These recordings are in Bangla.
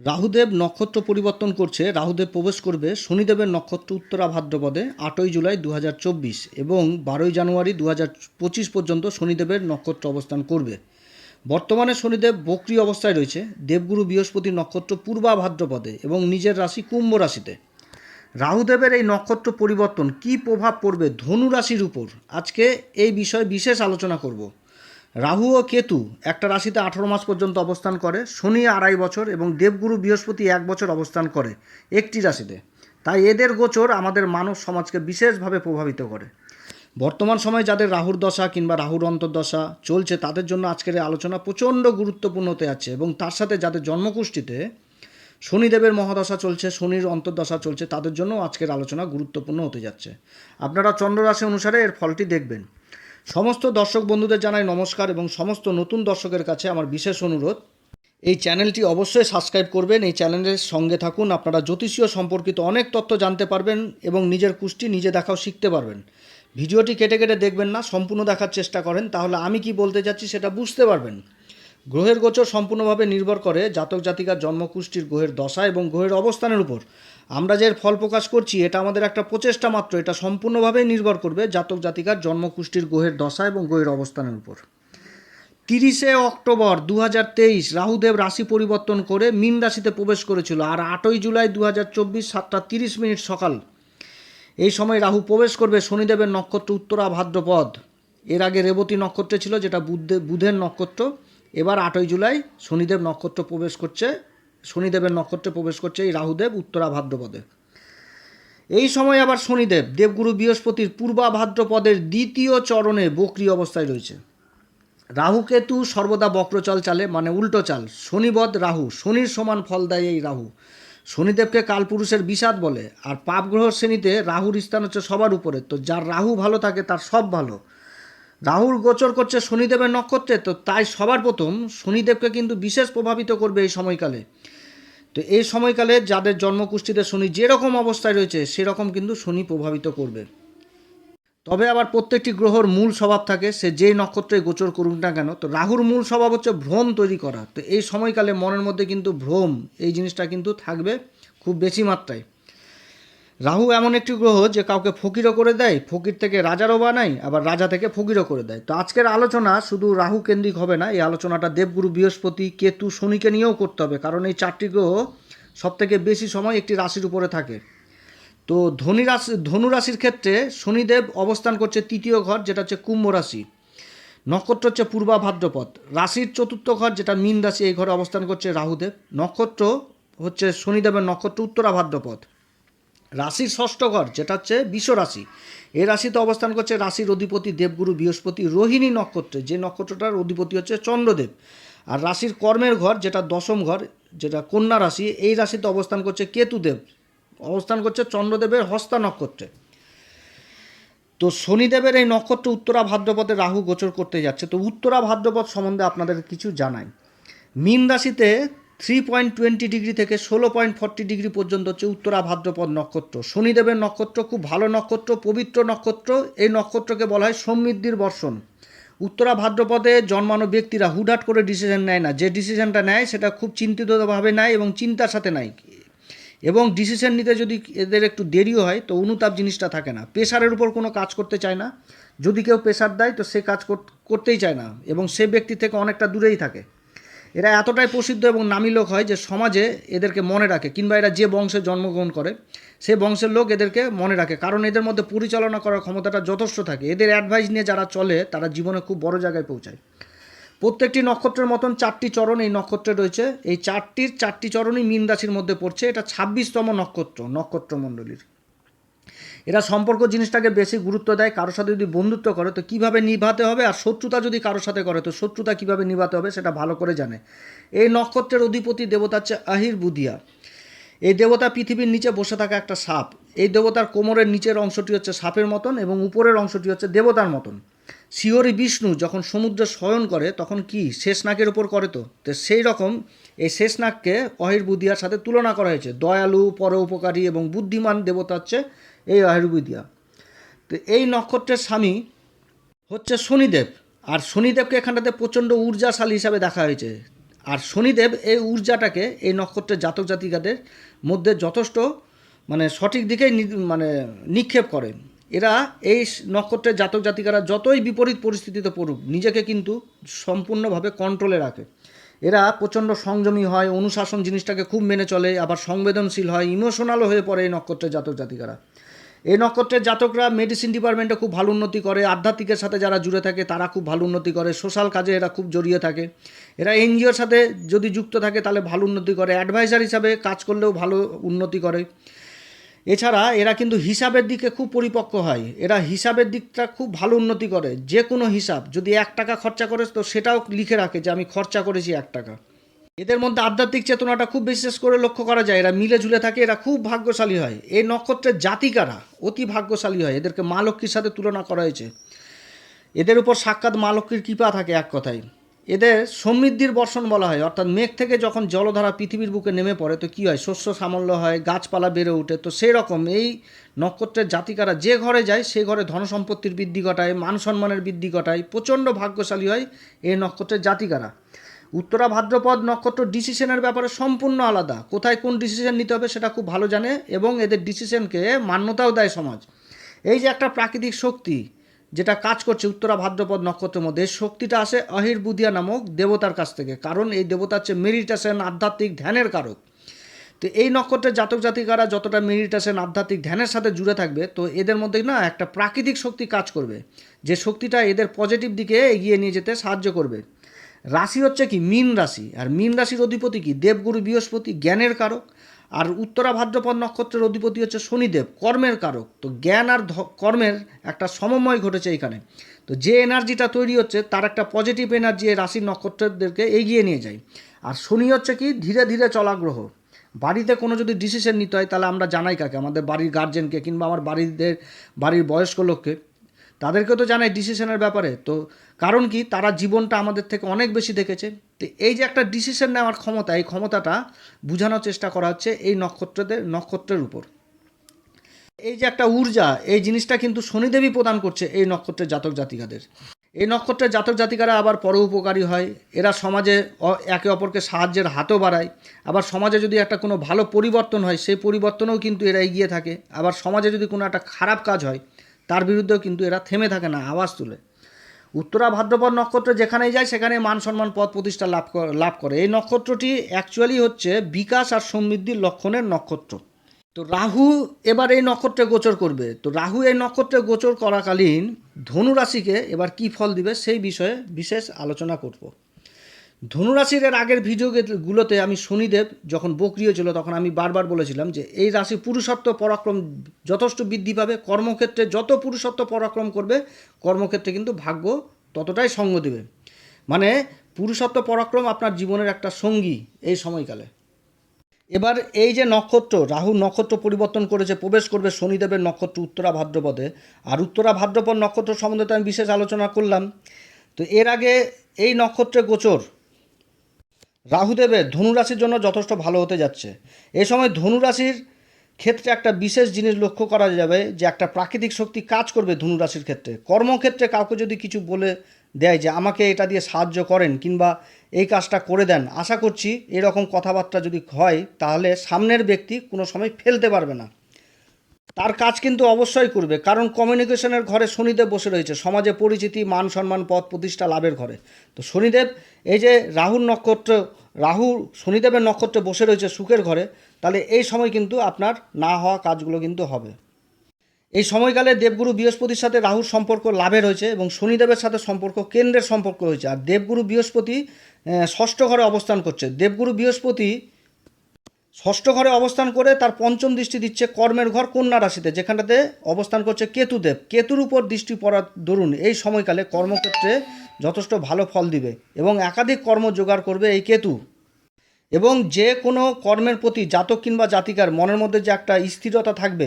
রাহুদেব নক্ষত্র পরিবর্তন করছে। রাহুদেব প্রবেশ করবে শনিদেবের নক্ষত্র উত্তরা ভাদ্রপদে, আটই জুলাই দু হাজার চব্বিশ এবং বারোই জানুয়ারি দু পর্যন্ত শনিদেবের নক্ষত্র অবস্থান করবে। বর্তমানে শনিদেব বক্রি অবস্থায় রয়েছে। দেবগুরু বৃহস্পতির নক্ষত্র পূর্বা ভাদ্রপদে এবং নিজের রাশি কুম্ভ রাশিতে। রাহুদেবের এই নক্ষত্র পরিবর্তন কী প্রভাব পড়বে ধনু রাশির উপর? আজকে এই বিষয়ে বিশেষ আলোচনা করব। রাহু ও কেতু একটা রাশিতে আঠারো মাস পর্যন্ত অবস্থান করে, শনি আড়াই বছর এবং দেবগুরু বৃহস্পতি এক বছর অবস্থান করে একটি রাশিতে। তাই এদের গোচর আমাদের মানব সমাজকে বিশেষভাবে প্রভাবিত করে। বর্তমান সময়ে যাদের রাহুর দশা কিংবা রাহুর অন্তর্দশা চলছে, তাদের জন্য আজকের আলোচনা প্রচণ্ড গুরুত্বপূর্ণ হতে যাচ্ছে এবং তার সাথে যাদের জন্মকুষ্ঠিতে শনিদেবের মহাদশা চলছে, শনির অন্তর্দশা চলছে, তাদের জন্য আজকের আলোচনা গুরুত্বপূর্ণ হতে যাচ্ছে। আপনারা চন্দ্ররাশি অনুসারে এর ফলটি দেখবেন। সমস্ত দর্শক বন্ধুদের জানাই নমস্কার এবং সমস্ত নতুন দর্শকের কাছে আমার বিশেষ অনুরোধ। এই চ্যানেলটি অবশ্যই সাবস্ক্রাইব করবেন, এই চ্যানেলের সঙ্গে থাকুন, আপনারা জ্যোতিষীয় সম্পর্কিত অনেক তথ্য জানতে পারবেন এবং নিজের কুষ্টি নিজে দেখাও শিখতে পারবেন। ভিডিওটি কেটে কেটে দেখবেন না, সম্পূর্ণ দেখার চেষ্টা করেন, তাহলে আমি কি বলতে যাচ্ছি সেটা বুঝতে পারবেন। গ্রহের গোচর সম্পূর্ণভাবে নির্ভর করে জাতক জাতিকার জন্মকুষ্ঠির গ্রহের দশা এবং গ্রহের অবস্থানের উপর। আমরা যে ফল প্রকাশ করছি, এটা আমাদের একটা প্রচেষ্টা মাত্র, এটা সম্পূর্ণভাবেই নির্ভর করবে জাতক জাতিকার জন্মকুষ্ঠির গ্রহের দশা এবং গ্রহের অবস্থানের উপর। তিরিশে অক্টোবর দু হাজার তেইশ, রাহুদেব রাশি পরিবর্তন করে মীন রাশিতে প্রবেশ করেছিল আর আটই জুলাই দু হাজার চব্বিশ সাতটা তিরিশ মিনিট সকাল। এই সময় রাহু প্রবেশ করবে শনিদেবের নক্ষত্র উত্তরা ভাদ্রপদ। এর আগে রেবতী নক্ষত্রে ছিল যেটা বুধে বুধের নক্ষত্র। এবার আটই জুলাই শনিদেব নক্ষত্র প্রবেশ করছে, শনিদেবের নক্ষত্রে প্রবেশ করছে এই রাহুদেব উত্তরা ভাদ্রপদে। এই সময় আবার শনিদেব, দেবগুরু বৃহস্পতির পূর্বা ভাদ্রপদের দ্বিতীয় চরণে বক্রি অবস্থায় রয়েছে। রাহু কেতু সর্বদা বক্রচল চালে মানে উল্টো চাল, শনিবদ রাহু, শনির সমান ফল দেয় এই রাহু। শনিদেবকে কালপুরুষের বিষাদ বলে, আর পাপ গ্রহ শ্রেণীতে রাহুর স্থান হচ্ছে সবার উপরে, তো যার রাহু ভালো থাকে তার সব ভালো। রাহুর গোচর করছে শনিদেবের নক্ষত্রে, তো তাই সবার প্রথম শনিদেবকে কিন্তু বিশেষ প্রভাবিত করবে এই সময়কালে। তো এই সময়কালে যাদের জন্মকুষ্ঠিতে শনি যেরকম অবস্থায় রয়েছে, সেরকম কিন্তু শনি প্রভাবিত করবে। তবে আবার প্রত্যেকটি গ্রহর মূল স্বভাব থাকে, সে যেই নক্ষত্রে গোচর করুক না কেন, তো রাহুর মূল স্বভাব হচ্ছে ভ্রম তৈরি করা। তো এই সময়কালে মনের মধ্যে কিন্তু ভ্রম, এই জিনিসটা কিন্তু থাকবে খুব বেশি মাত্রায়। রাহু এমন একটি গ্রহ যে কাউকে ফকিরও করে দেয়, ফকির থেকে রাজারও বানায়, আবার রাজা থেকে ফকিরও করে দেয়। তো আজকের আলোচনা শুধু রাহু কেন্দ্রিক হবে না, এই আলোচনাটা দেবগুরু বৃহস্পতি, কেতু, শনিকে নিয়েও করতে হবে, কারণ এই চারটি গ্রহ সবথেকে বেশি সময় একটি রাশির উপরে থাকে। তো ধনী রাশি, ধনু রাশির ক্ষেত্রে শনিদেব অবস্থান করছে তৃতীয় ঘর, যেটা হচ্ছে কুম্ভ রাশি। নক্ষত্র হচ্ছে পূর্বা ভাদ্রপদ। রাশির চতুর্থ ঘর, যেটা মীন রাশি, এই ঘরে অবস্থান করছে রাহুদেব। নক্ষত্র হচ্ছে শনিদেবের নক্ষত্র উত্তরা ভাদ্রপদ। রাশির ষষ্ঠ ঘর, যেটা হচ্ছে বিশ্ব রাশি। এই রাশিতে অবস্থান করছে রাশির অধিপতি দেবগুরু, বৃহস্পতি, রোহিণী নক্ষত্রে। যে নক্ষত্রটার অধিপতি হচ্ছে চন্দ্রদেব। আর রাশির কর্মের ঘর, যেটা দশম ঘর, যেটা কন্যা রাশি, এই রাশিতে অবস্থান করছে কেতুদেব। অবস্থান করছে চন্দ্রদেবের হস্তা নক্ষত্রে। তো শনিদেবের এই নক্ষত্র উত্তরা ভাদ্রপদে রাহু গোচর করতে যাচ্ছে। তো উত্তরা ভাদ্রপদ সম্বন্ধে আপনাদের কিছু জানাই। মীন রাশিতে থ্রি পয়েন্ট টোয়েন্টি ডিগ্রি থেকে ষোলো পয়েন্ট ফর্টি ডিগ্রি পর্যন্ত হচ্ছে উত্তরা ভাদ্রপদ নক্ষত্র। শনিদেবের নক্ষত্র, খুব ভালো নক্ষত্র, পবিত্র নক্ষত্র। এই নক্ষত্রকে বলা হয় সমৃদ্ধির বর্ষণ। উত্তরা ভাদ্রপদে জন্মানো ব্যক্তিরা হুটহাট করে ডিসিশন নেয় না। যে ডিসিশনটা নেয়, সেটা খুব চিন্তিতভাবে নেয় এবং চিন্তার সাথে নেয়। এবং ডিসিশন নিতে যদি এদের একটু দেরিও হয়, তো অনুতাপ জিনিসটা থাকে না। প্রেশারের উপর কোনো কাজ করতে চায় না। যদি কেউ প্রেশার দেয়, তো সে কাজ করতেই চায় না। এবং সে ব্যক্তি থেকে অনেকটা দূরেই থাকে। এরা এতটাই প্রসিদ্ধ এবং নামী লোক হয় যে সমাজে এদেরকে মনে রাখে, কিংবা এরা যে বংশে জন্মগ্রহণ করে, সে বংশের লোক এদেরকে মনে রাখে। কারণ এদের মধ্যে পরিচালনা করার ক্ষমতাটা যথেষ্ট থাকে। এদের অ্যাডভাইস নিয়ে যারা চলে, তারা জীবনে খুব বড় জায়গায় পৌঁছায়। প্রত্যেকটি নক্ষত্রের মতন চারটি চরণ এই নক্ষত্রে রয়েছে। এই চারটির চারটি চরণই মীন রাশির মধ্যে পড়ছে। এটা ছাব্বিশতম নক্ষত্র, নক্ষত্রমণ্ডলীর। এরা সম্পর্ক জিনিসটাকে বেশি গুরুত্ব দেয়, কারোর সাথে যদি বন্ধুত্ব করে, তো কীভাবে নিভাতে হবে? আর শত্রুতা যদি কারোর সাথে করে, তো শত্রুতা কীভাবে নিভাতে হবে সেটা ভালো করে জানে। এই নক্ষত্রের অধিপতি দেবতা হচ্ছে আহির বুদিয়া। এই দেবতা পৃথিবীর নিচে বসে থাকা একটা সাপ। এই দেবতার কোমরের নিচের অংশটি হচ্ছে সাপের মতন এবং উপরের অংশটি হচ্ছে দেবতার মতন। শিহরি বিষ্ণু যখন সমুদ্রে শয়ন করে, তখন কি শেষ নাকের ওপর করে তো? তো সেই রকম এই শেষ নাককে অহির বুদিয়ার সাথে তুলনা করা হয়েছে। দয়ালু, পরোপকারী এবং বুদ্ধিমান দেবতা হচ্ছে এই অহির বুদিয়া তো এই নক্ষত্রের স্বামী হচ্ছে শনিদেব। আর শনিদেবকে এখানটাতে প্রচণ্ড ঊর্জাশালী হিসাবে দেখা হয়েছে। আর শনিদেব এই ঊর্জাটাকে এই নক্ষত্রের জাতক জাতিকাদের মধ্যে যথেষ্ট মানে সঠিক দিকেই মানে নিক্ষেপ করে। এরা এই নক্ষত্রের জাতক জাতিকারা যতই বিপরীত পরিস্থিতিতে পড়ুক, নিজেকে কিন্তু সম্পূর্ণভাবে কন্ট্রোলে রাখে। এরা প্রচণ্ড সংযমী হয়, অনুশাসন জিনিসটাকে খুব মেনে চলে, আবার সংবেদনশীল হয় ইমোশনালও হয়ে পড়ে এই নক্ষত্রের জাতক জাতিকারা। এই নক্ষত্রের জাতকরা মেডিসিন ডিপার্টমেন্টে খুব ভালো উন্নতি করে, আধ্যাত্মিকের সাথে যারা জুড়ে থাকে তারা খুব ভালো উন্নতি করে সোশ্যাল কাজে এরা খুব জড়িয়ে থাকে। এরা এনজিওর সাথে যদি যুক্ত থাকে তাহলে ভালো উন্নতি করে অ্যাডভাইজার হিসাবে কাজ করলেও ভালো উন্নতি করে। এছাড়া এরা কিন্তু হিসাবের দিকে খুব পরিপক্ক হয়, এরা হিসাবের দিকটা খুব ভালো উন্নতি করে যে কোনো হিসাব, যদি এক টাকা খরচা করে তো সেটাও লিখে রাখে যে আমি খরচা করেছি এক টাকা। এদের মধ্যে আধ্যাত্মিক চেতনাটা খুব বিশেষ করে লক্ষ্য করা যায়। এরা মিলে ঝুলে থাকে, এরা খুব ভাগ্যশালী হয়। এই নক্ষত্রের জাতিকারা অতি ভাগ্যশালী হয়। এদেরকে মা লক্ষ্মীর সাথে তুলনা করা হয়েছে। এদের উপর সাক্ষাৎ মা লক্ষ্মীর কৃপা থাকে এক কথায়। এদের সমৃদ্ধির বর্ষণ বলা হয়। অর্থাৎ মেঘ থেকে যখন জলধারা পৃথিবীর বুকে নেমে পড়ে, তো কী হয়? শস্য সামল্য হয়, গাছপালা বেড়ে ওঠে। তো সেই রকম এই নক্ষত্রের জাতিকারা যে ঘরে যায় সেই ঘরে ধনসম্পত্তির বৃদ্ধি ঘটায়, মান সম্মানের বৃদ্ধি ঘটায়, প্রচণ্ড ভাগ্যশালী হয় এই নক্ষত্রের জাতিকারা উত্তরা ভাদ্রপদ নক্ষত্র ডিসিশনের ব্যাপারে সম্পূর্ণ আলাদা। কোথায় কোন ডিসিশন নিতে হবে সেটা খুব ভালো জানে এবং এদের ডিসিশনকে মান্যতাও দেয় সমাজ। এই যে একটা প্রাকৃতিক শক্তি যেটা কাজ করছে উত্তরা ভাদ্রপদ নক্ষত্রের মধ্যে শক্তিটা আসে অহির বুধিয়া নামক দেবতার কাছ থেকে। কারণ এই দেবতা হচ্ছে মেডিটেশন আধ্যাত্মিক ধ্যানের কারক। তো এই নক্ষত্রের জাতক জাতিকারা যতটা মেডিটেশন আধ্যাত্মিক ধ্যানের সাথে জুড়ে থাকবে, তো এদের মধ্যে না একটা প্রাকৃতিক শক্তি কাজ করবে। যে শক্তিটা এদের পজিটিভ দিকে এগিয়ে নিয়ে যেতে সাহায্য করবে। রাশি হচ্ছে কি মীন রাশি। আর মীন রাশির অধিপতি কি? দেবগুরু, বৃহস্পতি, জ্ঞানের কারক। আর উত্তরা ভাদ্রপদ নক্ষত্রের অধিপতি হচ্ছে শনিদেব, কর্মের কারক। তো জ্ঞান আর কর্মের একটা সমন্বয় ঘটেছে এখানে। তো যে এনার্জিটা তৈরি হচ্ছে, তার একটা পজিটিভ এনার্জি এই রাশির নক্ষত্রদেরকে এগিয়ে নিয়ে যায়। আর শনি হচ্ছে কি, ধীরে ধীরে চলা গ্রহ। বাড়িতে কোনো যদি ডিসিশন নিতে হয়, তাহলে আমরা জানাই কাকে? আমাদের বাড়ির গার্জেনকে কিংবা আমার বাড়িদের, বাড়ির বয়স্ক লোককে। তাদেরকে তো জানাই ডিসিশনের ব্যাপারে। তো কারণ কি? তারা জীবনটা আমাদের থেকে অনেক বেশি দেখেছে। তো এই যে একটা ডিসিশন নেওয়ার ক্ষমতা, এই ক্ষমতাটা বোঝানোর চেষ্টা করা হচ্ছে এই নক্ষত্রদের, নক্ষত্রের উপর। এই যে একটা ঊর্জা, এই জিনিসটা কিন্তু শনিদেবী প্রদান করছে এই নক্ষত্রের জাতক জাতিকাদের। এই নক্ষত্রের জাতক জাতিকারা আবার পরোপকারী হয়। এরা সমাজে একে অপরকে সাহায্যের হাতও বাড়ায়। আবার সমাজে যদি একটা কোনো ভালো পরিবর্তন হয়, সেই পরিবর্তনেও কিন্তু এরা এগিয়ে থাকে। আবার সমাজে যদি কোনো একটা খারাপ কাজ হয় তার বিরুদ্ধেও কিন্তু এরা থেমে থাকে না, আওয়াজ তুলে। উত্তরা ভাদ্রপদ নক্ষত্র যেখানেই যায় সেখানে মান সম্মান পদ প্রতিষ্ঠা লাভ লাভ করে। এই নক্ষত্রটি অ্যাকচুয়ালি হচ্ছে বিকাশ আর সমৃদ্ধির লক্ষণের নক্ষত্র। তো রাহু এবার এই নক্ষত্রে গোচর করবে। তো রাহু এই নক্ষত্রে গোচর করাকালীন ধনুরাশিকে এবার কি ফল দিবে সেই বিষয়ে বিশেষ আলোচনা করব। ধনুরাশির এর আগের ভিডিওগুলোতে আমি শনিদেব যখন বক্রিয় ছিল তখন আমি বারবার বলেছিলাম যে এই রাশি পুরুষত্ব পরাক্রম যথেষ্ট বৃদ্ধি পাবে, কর্মক্ষেত্রে যত পুরুষত্ব পরাক্রম করবে, কর্মক্ষেত্রে কিন্তু ভাগ্য ততটাই সঙ্গ দেবে। মানে পুরুষত্ব পরাক্রম আপনার জীবনের একটা সঙ্গী এই সময়কালে। এবার এই যে নক্ষত্র, রাহু নক্ষত্র পরিবর্তন করেছে, প্রবেশ করবে শনিদেবের নক্ষত্র উত্তরা ভাদ্রপদে। আর উত্তরা ভাদ্রপদ নক্ষত্র সম্বন্ধে তো আমি বিশেষ আলোচনা করলাম। তো এর আগে এই নক্ষত্রে গোচর রাহুদেবের ধনুরাশির জন্য যথেষ্ট ভালো হতে যাচ্ছে। এ সময় ধনুরাশির ক্ষেত্রে একটা বিশেষ জিনিস লক্ষ্য করা যাবে যে, একটা প্রাকৃতিক শক্তি কাজ করবে ধনুরাশির ক্ষেত্রে। কর্মক্ষেত্রে কাউকে যদি কিছু বলে দেয় যে, আমাকে এটা দিয়ে সাহায্য করেন কিংবা এই কাজটা করে দেন, আশা করছি এরকম কথাবার্তা যদি হয়, তাহলে সামনের ব্যক্তি কোনো সময় ফেলতে পারবে না। তার কাজ কিন্তু অবশ্যই করবে, কারণ কমিউনিকেশনের ঘরে শনিদেব বসে রয়েছে, সমাজে পরিচিতি, মান সম্মান, পদ প্রতিষ্ঠা, লাভের ঘরে। তো শনিদেব, এই যে রাহুর নক্ষত্র, রাহু শনিদেবের নক্ষত্রে বসে রয়েছে সুখের ঘরে, তাহলে এই সময় কিন্তু আপনার না হওয়া কাজগুলো কিন্তু হবে। এই সময়কালে দেবগুরু বৃহস্পতির সাথে রাহুর সম্পর্ক লাভের হয়েছে এবং শনিদেবের সাথে সম্পর্ক কেন্দ্রের সম্পর্ক হয়েছে আর দেবগুরু বৃহস্পতি ষষ্ঠ ঘরে অবস্থান করছে। দেবগুরু বৃহস্পতি ষষ্ঠ ঘরে অবস্থান করে তার পঞ্চম দৃষ্টি দিচ্ছে কর্মের ঘর কন্যা রাশিতে, যেখানটাতে অবস্থান করছে কেতুদেব। কেতুর উপর দৃষ্টি পড়ার দরুন, এই সময়কালে কর্মক্ষেত্রে যথেষ্ট ভালো ফল দিবে এবং একাধিক কর্ম জোগাড় করবে এই কেতু। এবং যে কোনো কর্মের প্রতি জাতক কিংবা জাতিকার মনের মধ্যে যে একটা স্থিরতা থাকবে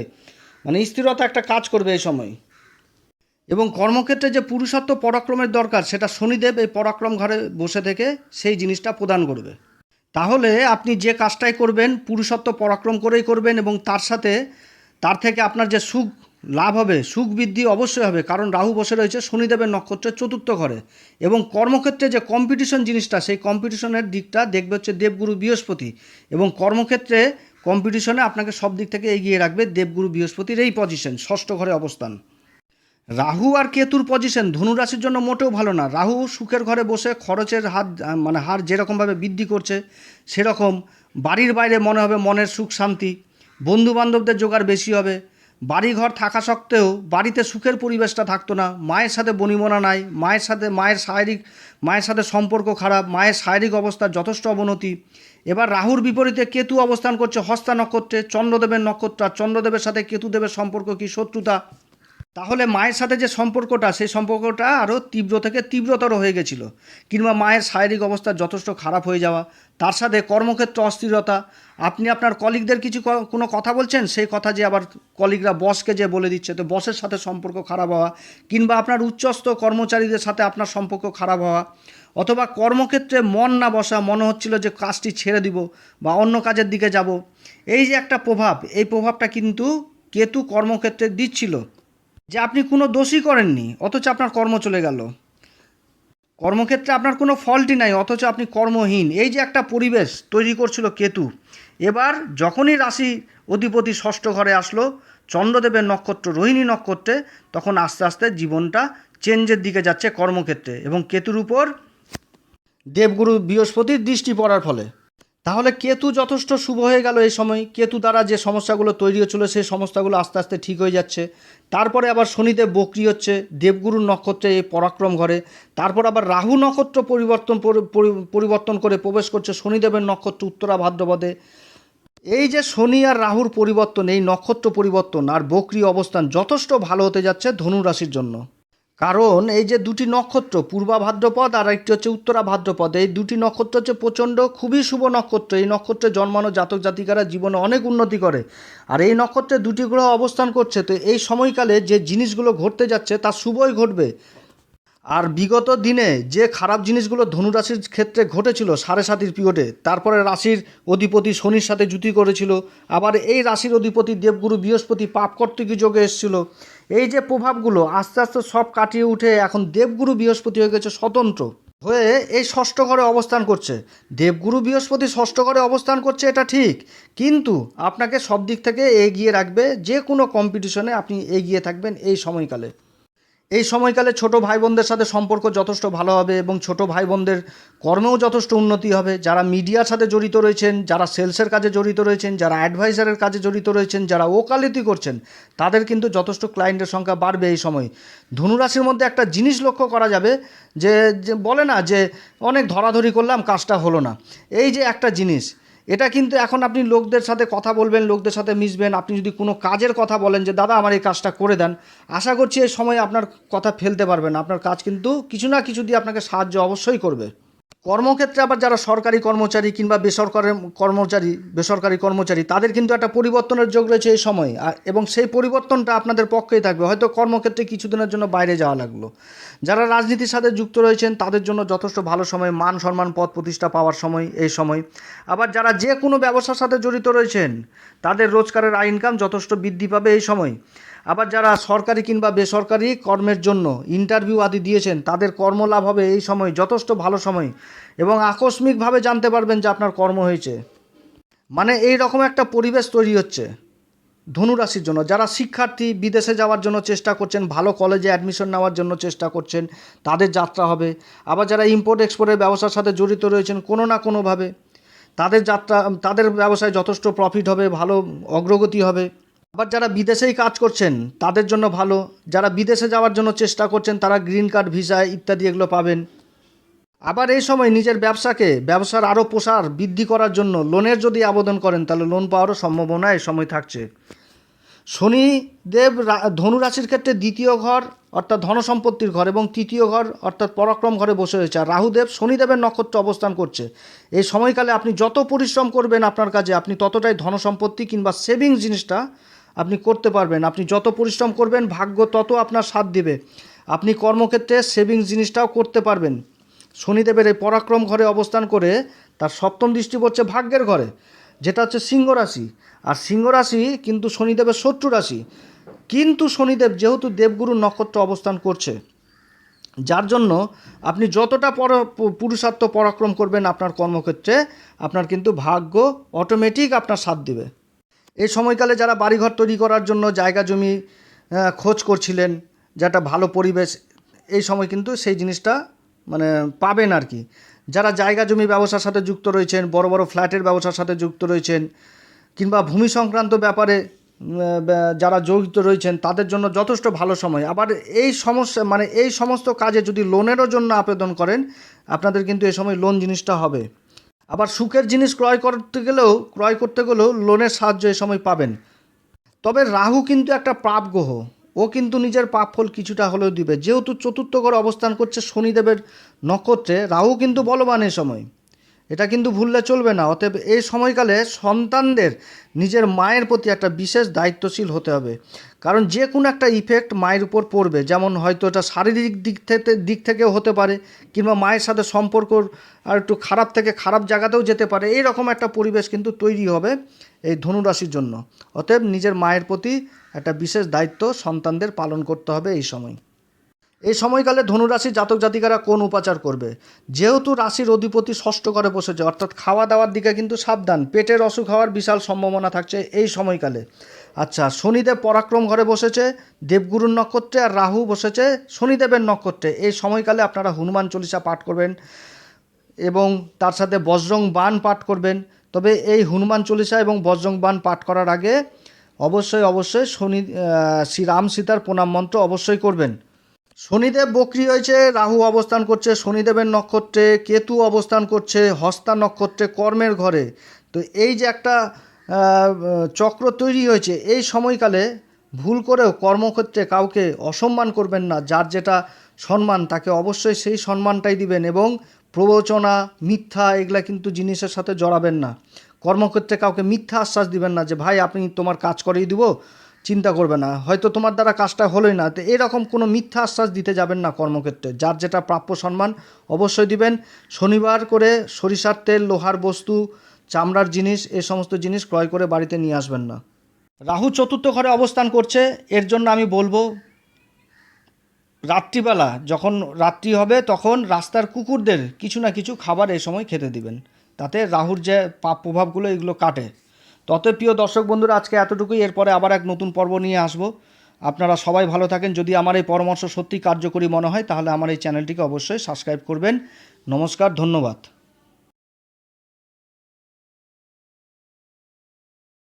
মানে স্থিরতা একটা কাজ করবে এই সময়। এবং কর্মক্ষেত্রে যে পুরুষত্ব পরাক্রমের দরকার, সেটা শনিদেব এই পরাক্রম ঘরে বসে থেকে সেই জিনিসটা প্রদান করবে। তাহলে আপনি যে কাজটাই করবেন, পুরুষত্ব পরাক্রম করেই করবেন এবং তার সাথে তার থেকে আপনার যে সুখ লাভ হবে, সুখ বৃদ্ধি অবশ্যই হবে। কারণ রাহু বসে রয়েছে, শনিদেবের নক্ষত্রের চতুর্থ ঘরে। এবং কর্মক্ষেত্রে যে কম্পিটিশন জিনিসটা, সেই কম্পিটিশনের দিকটা দেখবে হচ্ছে দেবগুরু বৃহস্পতি। এবং কর্মক্ষেত্রে কম্পিটিশনে আপনাকে সব দিক থেকে এগিয়ে রাখবে দেবগুরু বৃহস্পতির এই পজিশন ষষ্ঠ ঘরে অবস্থান। রাহু আর কেতুর পজিশন ধনুরাশির জন্য মোটেও ভালো না। রাহু সুখের ঘরে বসে খরচের হাত মানে হার যেরকমভাবে বৃদ্ধি করছে, সেরকম বাড়ির বাইরে মনে হবে মনের সুখ শান্তি বন্ধু বান্ধবদের জোগাড় বেশি হবে। বাড়িঘর থাকা সত্ত্বেও বাড়িতে সুখের পরিবেশটা থাকতো না। মায়ের সাথে বনিমনা নাই, মায়ের সাথে, মায়ের শারীরিক, মায়ের সাথে সম্পর্ক খারাপ, মায়ের শারীরিক অবস্থার যথেষ্ট অবনতি। এবার রাহুর বিপরীতে কেতু অবস্থান করছে হস্তা নক্ষত্রে, চন্দ্রদেবের নক্ষত্র চন্দ্রদেবের সাথে কেতুদেবের সম্পর্ক কি শত্রুতা? তাহলে মায়ের সাথে যে সম্পর্কটা, সেই সম্পর্কটা আরও তীব্র থেকে তীব্রতর হয়ে গেছিল। কিংবা মায়ের শারীরিক অবস্থা যথেষ্ট খারাপ হয়ে যাওয়া, তার সাথে কর্মক্ষেত্র অস্থিরতা। আপনি আপনার কলিগদের কিছু কোনো কথা বলছেন? সেই কথা যে আবার কলিগরা বসকে যে বলে দিচ্ছে, তো বসের সাথে সম্পর্ক খারাপ হওয়া, কিংবা আপনার উচ্চস্থ কর্মচারীদের সাথে আপনার সম্পর্ক খারাপ হওয়া, অথবা কর্মক্ষেত্রে মন না বসা, মনে হচ্ছিল যে কাজটি ছেড়ে দিব বা অন্য কাজের দিকে যাব, এই যে একটা প্রভাব, এই প্রভাবটা কিন্তু কেতু কর্মক্ষেত্রে দিচ্ছিল। যে আপনি কোনো দোষই করেননি, অথচ আপনার কর্ম চলে গেল। কর্মক্ষেত্রে আপনার কোনো ফলটি নাই, অথচ আপনি কর্মহীন। এই যে একটা পরিবেশ তৈরি করছিল কেতু, এবার যখনই রাশি অধিপতি ষষ্ঠ ঘরে আসলো, চন্দ্রদেবের নক্ষত্র, রোহিণী নক্ষত্রে, তখন আস্তে আস্তে জীবনটা চেঞ্জের দিকে যাচ্ছে কর্মক্ষেত্রে এবং কেতুর উপর দেবগুরু বৃহস্পতির দৃষ্টি পড়ার ফলে। তাহলে কেতু যথেষ্ট শুভ হয়ে গেল এই সময়। কেতু দ্বারা যে সমস্যাগুলো তৈরি হচ্ছিল সেই সমস্যাগুলো আস্তে আস্তে ঠিক হয়ে যাচ্ছে। তারপরে আবার শনিদেব বক্রি হচ্ছে, দেবগুরুর নক্ষত্রে এই পরাক্রম ঘরে। তারপর আবার রাহু নক্ষত্র পরিবর্তন পরি- পরি- পরিবর্তন করে প্রবেশ করছে শনিদেবের নক্ষত্র উত্তরা ভাদ্রপদে। এই যে শনি আর রাহুর পরিবর্তন, এই নক্ষত্র পরিবর্তন আর বক্রি অবস্থান যথেষ্ট ভালো হতে যাচ্ছে ধনু রাশির জন্য। কারণ এই যে দুটি নক্ষত্র, পূর্বা ভাদ্রপদ আর একটি হচ্ছে উত্তরা ভাদ্রপদ, এই দুটি নক্ষত্র হচ্ছে প্রচণ্ড, খুবই শুভ নক্ষত্র। এই নক্ষত্রে জন্মানো জাতক জাতিকারা জীবনে অনেক উন্নতি করে। আর এই নক্ষত্রে দুটি গ্রহ অবস্থান করছে। তো এই সময়কালে যে জিনিসগুলো ঘটতে যাচ্ছে তা শুভই ঘটবে। আর বিগত দিনে যে খারাপ জিনিসগুলো ধনুরাশির ক্ষেত্রে ঘটেছিল, সাড়ে সাতির পিরিয়ডে, তারপরে রাশির অধিপতি শনির সাথে জুতি করেছিল, আবার এই রাশির অধিপতি দেবগুরু বৃহস্পতি পাপ পাপকর্তৃকী যোগে এসেছিল। এই যে প্রভাবগুলো আস্তে আস্তে সব কাটিয়ে উঠে এখন দেবগুরু বৃহস্পতি হয়ে গেছে স্বতন্ত্র হয়ে এই ষষ্ঠ ঘরে অবস্থান করছে। দেবগুরু বৃহস্পতি ষষ্ঠ ঘরে অবস্থান করছে এটা ঠিক, কিন্তু আপনাকে সব দিক থেকে এগিয়ে রাখবে যে কোনো কম্পিটিশনে আপনি এগিয়ে থাকবেন এই সময়কালে। এই সময়কালে ছোট ভাই বোনদের সাথে সম্পর্ক যথেষ্ট ভালো হবে এবং ছোট ভাই বোনদের কর্মেও যথেষ্ট উন্নতি হবে। যারা মিডিয়ার সাথে জড়িত রয়েছেন, যারা সেলসের কাজে জড়িত রয়েছেন, যারা অ্যাডভাইজারের কাজে জড়িত রয়েছেন, যারা ওকালতি করছেন, তাদের কিন্তু যথেষ্ট ক্লায়েন্টের সংখ্যা বাড়বে এই সময়। ধনুরাশির মধ্যে একটা জিনিস লক্ষ্য করা যাবে যে বলে না যে, অনেক ধরাধরি করলাম, কাজটা হলো না। এই যে একটা জিনিস এটা কিন্তু এখন আপনি লোকদের সাথে কথা বলবেন, লোকদের সাথে মিশবেন। আপনি যদি কোনো কাজের কথা বলেন যে, দাদা, আমার এই কাজটা করে দেন। আশা করছি এই সময় আপনার কথা ফেলতে পারবেন আপনার কাজ কিন্তু কিছু না কিছু দিয়ে আপনাকে সাহায্য অবশ্যই করবে। কর্মক্ষেত্রে আবার যারা সরকারি কর্মচারী কিংবা বেসরকারি কর্মচারী বেসরকারি কর্মচারী, তাদের কিন্তু একটা পরিবর্তনের যোগ রয়েছে এই সময়। এবং সেই পরিবর্তনটা আপনাদের পক্ষেই থাকবে। হয়তো কর্মক্ষেত্রে কিছুদিনের জন্য বাইরে যাওয়া লাগল। যারা রাজনীতির সাথে যুক্ত রয়েছেন, তাদের জন্য যথেষ্ট ভালো সময়, মান সম্মান, পদ প্রতিষ্ঠা পাওয়ার সময় এই সময়। আবার যারা যে কোনো ব্যবসার সাথে জড়িত রয়েছেন, তাদের রোজগারের আয় ইনকাম যথেষ্ট বৃদ্ধি পাবে এই সময়। আবার যারা সরকারি কিংবা বেসরকারি কর্মের জন্য ইন্টারভিউ আদি দিয়েছেন, তাদের কর্মলাভ হবে এই সময়, যথেষ্ট ভালো সময়। এবং আকস্মিকভাবে জানতে পারবেন যে আপনার কর্ম হয়েছে। মানে এই রকম একটা পরিবেশ তৈরি হচ্ছে ধনুরাশির জন্য। যারা শিক্ষার্থী বিদেশে যাওয়ার জন্য চেষ্টা করছেন, ভালো কলেজে অ্যাডমিশন নেওয়ার জন্য চেষ্টা করছেন, তাদের যাত্রা হবে। আবার যারা ইম্পোর্ট এক্সপোর্টের ব্যবসার সাথে জড়িত রয়েছেন, কোনো না কোনোভাবে, তাদের যাত্রা, তাদের ব্যবসায় যথেষ্ট প্রফিট হবে, ভালো অগ্রগতি হবে। আবার যারা বিদেশেই কাজ করছেন, তাদের জন্য ভালো। যারা বিদেশে যাওয়ার জন্য চেষ্টা করছেন, তারা গ্রিন কার্ড, ভিসা ইত্যাদি এগুলো পাবেন। আবার এই সময় নিজের ব্যবসাকে, ব্যবসার আরও প্রসার বৃদ্ধি করার জন্য লোনের যদি আবেদন করেন, তাহলে লোন পাওয়ারও সম্ভাবনা এই সময় থাকছে। শনিদেব রা- ধনু রাশির ক্ষেত্রে দ্বিতীয় ঘর অর্থাৎ ধনসম্পত্তির ঘর এবং তৃতীয় ঘর অর্থাৎ পরাক্রম ঘরে বসে রয়েছে। আর রাহুদেব শনিদেবের নক্ষত্র অবস্থান করছে। এই সময়কালে আপনি যত পরিশ্রম করবেন আপনার কাজে, আপনি ততটাই ধনসম্পত্তি কিংবা সেভিংস জিনিসটা আপনি করতে পারবেন। আপনি যত পরিশ্রম করবেন, ভাগ্য তত আপনার সাথ দিবে। আপনি কর্মক্ষেত্রে সেভিংস জিনিসটাও করতে পারবেন। শনিদেবের এই পরাক্রম ঘরে অবস্থান করে তার সপ্তম দৃষ্টি পড়ছে ভাগ্যের ঘরে, যেটা হচ্ছে সিংহ রাশি। আর সিংহ রাশি কিন্তু শনিদেবের শত্রু রাশি। কিন্তু শনিদেব যেহেতু দেবগুরু নক্ষত্র অবস্থান করছে, যার জন্য আপনি যতটা পর, পুরুষার্থ পরাক্রম করবেন আপনার কর্মক্ষেত্রে, আপনার কিন্তু ভাগ্য অটোমেটিক আপনার সাথ দিবে। এই সময়কালে যারা বাড়িঘর তৈরি করার জন্য জায়গা জমি খোঁজ করছিলেন, যেটা ভালো পরিবেশ, এই সময় কিন্তু সেই জিনিসটা মানে পাবেন আর কি। যারা জায়গা জমি ব্যবসার সাথে যুক্ত রয়েছেন, বড় বড় ফ্ল্যাটের ব্যবসার সাথে যুক্ত রয়েছেন, কিংবা ভূমি সংক্রান্ত ব্যাপারে যারা জড়িত রয়েছেন, তাদের জন্য যথেষ্ট ভালো সময়। আবার এই সমস্যা মানে এই সমস্ত কাজে যদি লোনেরও জন্য আবেদন করেন, আপনাদের কিন্তু এই সময় লোন জিনিসটা হবে। আবার সুখের জিনিস ক্রয় করতে গেলেও, ক্রয় করতে গেলেও লোনের সাহায্য এই সময় পাবেন। তবে রাহু কিন্তু একটা পাপ গ্রহ ও কিন্তু নিজের পাপ ফল কিছুটা হলেও দিবে। যেহেতু চতুর্থ ঘরে অবস্থান করছে শনিদেবের নক্ষত্রে, রাহু কিন্তু বলবান এ সময়। এটা কিন্তু ভুললে চলবে না। অতএব এই সময়কালে সন্তানদের নিজের মায়ের প্রতি একটা বিশেষ দায়িত্বশীল হতে হবে। কারণ যে কোনো একটা ইফেক্ট মায়ের উপর পড়বে। যেমন হয়তো এটা শারীরিক দিক থেকে, দিক থেকেও হতে পারে, কিংবা মায়ের সাথে সম্পর্ক আর একটু খারাপ থেকে খারাপ জায়গাতেও যেতে পারে। এই রকম একটা পরিবেশ কিন্তু তৈরি হবে এই ধনুরাশির জন্য। অতএব নিজের মায়ের প্রতি একটা বিশেষ দায়িত্ব সন্তানদের পালন করতে হবে এই সময়। এই সময়কালে ধনুরাশি জাতক জাতিকারা কোন উপাচার করবে? যেহেতু রাশির অধিপতি ষষ্ঠ ঘরে বসেছে অর্থাৎ খাওয়া দাওয়ার দিকে কিন্তু সাবধান পেটের অসুখ হওয়ার বিশাল সম্ভাবনা থাকছে এই সময়কালে। আচ্ছা শনিদেব পরাক্রম ঘরে বসেছে দেবগুরুর নক্ষত্রে আর রাহু বসেছে শনিদেবের নক্ষত্রে। এই সময়কালে আপনারা হনুমান চল্লিশা পাঠ করবেন এবং তার সাথে বজ্রং বাণ পাঠ করবেন। তবে এই হনুমান চল্লিশা এবং বজ্রং বাণ পাঠ করার আগে অবশ্যই অবশ্যই শনি আহ, শ্রী রাম সীতার প্রণাম মন্ত্র অবশ্যই করবেন। শনিদেব বক্রি হয়েছে, রাহু অবস্থান করছে, শনিদেবের নক্ষত্রে, কেতু অবস্থান করছে, হস্তা নক্ষত্রে, কর্মের ঘরে। তো এই যে একটা চক্র তৈরি হয়েছে, এই সময়কালে ভুল করেও কর্মক্ষেত্রে কাউকে অসম্মান করবেন না, যার যেটা সম্মান, তাকে অবশ্যই সেই সম্মানটাই দিবেন এবং প্রবচনা, মিথ্যা, এগুলা কিন্তু জিনিসের সাথে জড়াবেন না। কর্মক্ষেত্রে কাউকে মিথ্যা আশ্বাস দিবেন না যে, ভাই, আপনি তোমার কাজ করেই দিব চিন্তা করবে না। হয়তো তোমার দ্বারা কাজটা হলোই না। তো এরকম কোনো মিথ্যা আশ্বাস দিতে যাবেন না কর্মক্ষেত্রে। যার যেটা প্রাপ্য সম্মান অবশ্যই দিবেন। শনিবার করে সরিষার তেল, লোহার বস্তু, চামড়ার জিনিস, এ সমস্ত জিনিস ক্রয় করে বাড়িতে নিয়ে আসবেন না। রাহু চতুর্থ ঘরে অবস্থান করছে। এর জন্য আমি বলব, রাত্রিবেলা যখন রাত্রি হবে, তখন রাস্তার কুকুরদের কিছু না কিছু খাবার এই সময় খেতে দিবেন। তাতে রাহুর যে পাপ প্রভাবগুলো এগুলো কাটে। তত প্রিয় দর্শক বন্ধুরা, আজকে এতটুকুই। এরপরে আবার এক নতুন পর্ব নিয়ে আসব। আপনারা সবাই ভালো থাকেন। যদি আমার এই পরামর্শ সত্যি কার্যকরী মনে হয়, তাহলে আমার এই চ্যানেলটিকে অবশ্যই সাবস্ক্রাইব করবেন। নমস্কার, ধন্যবাদ।